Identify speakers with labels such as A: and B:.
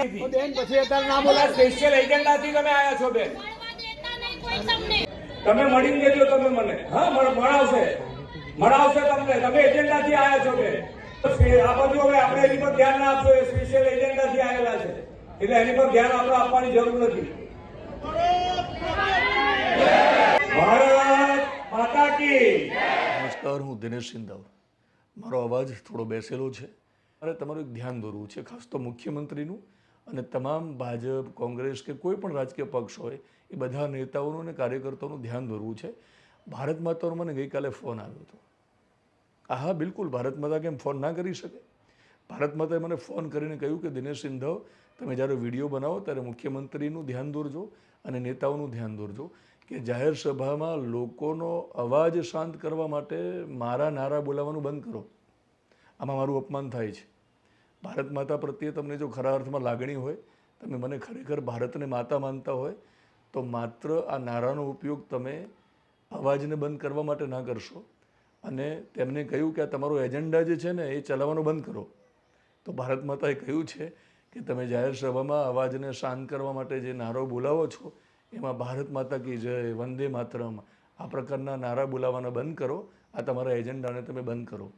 A: તો બેન પછી અત્યારે ના
B: બોલા સ્પેશિયલ એજન્ડાથી તમે આયા છો બેન.
C: મળવા દેતા નહીં કોઈ તમને
B: તમે મળી દેજો તમે મને. હા મળાવશે. મળાવશે તમને. તમે એજન્ડાથી આવ્યા છો બેન. આ બધું હવે આપણે એની પર ધ્યાન ના આપશો એ સ્પેશિયલ એજન્ડાથી આવેલા છે. એટલે એની પર ધ્યાન આપણે આપવાની જરૂર નથી. ભારત માતા કી.
D: નમસ્કાર હું દિનેશ સિંધાવ. મારો અવાજ થોડો બેસેલો છે. મારે તમારું એક ધ્યાન દોરવું છે ખાસ તો મુખ્યમંત્રીનું. અને તમામ ભાજપ, કોંગ્રેસ કે કોઈ પણ રાજકીય પક્ષ હોય, એ બધા નેતાઓનું અને કાર્યકર્તાઓનું ધ્યાન દોરવું છે. ભારત માતાનો મને ગઈકાલે ફોન આવ્યો હતો. હા બિલકુલ, ભારત માતા કેમ ફોન ના કરી શકે? ભારત માતાએ મને ફોન કરીને કહ્યું કે, દિનેશ સિંધવ, તમે જ્યારે વીડિયો બનાવો ત્યારે મુખ્યમંત્રીનું ધ્યાન દોરજો અને નેતાઓનું ધ્યાન દોરજો કે જાહેર સભામાં લોકોનો અવાજ શાંત કરવા માટે મારા નારા બોલાવવાનું બંધ કરો. આમાં મારું અપમાન થાય છે. ભારત માતા પ્રત્યે તમને જો ખરા અર્થમાં લાગણી હોય, તમે મને ખરેખર ભારતને માતા માનતા હોય, તો માત્ર આ નારાનો ઉપયોગ તમે અવાજને બંધ કરવા માટે ના કરશો. અને તેમને કહ્યું કે આ તમારો એજન્ડા જે છે ને, એ ચલાવવાનો બંધ કરો. તો ભારત માતાએ કહ્યું છે કે તમે જાહેર સભામાં અવાજને શાંત કરવા માટે જે નારો બોલાવો છો, એમાં ભારત માતા કી જય, વંદે માતરમ. આ પ્રકારના નારા બોલાવવાના બંધ કરો. આ તમારા એજન્ડાને તમે બંધ કરો.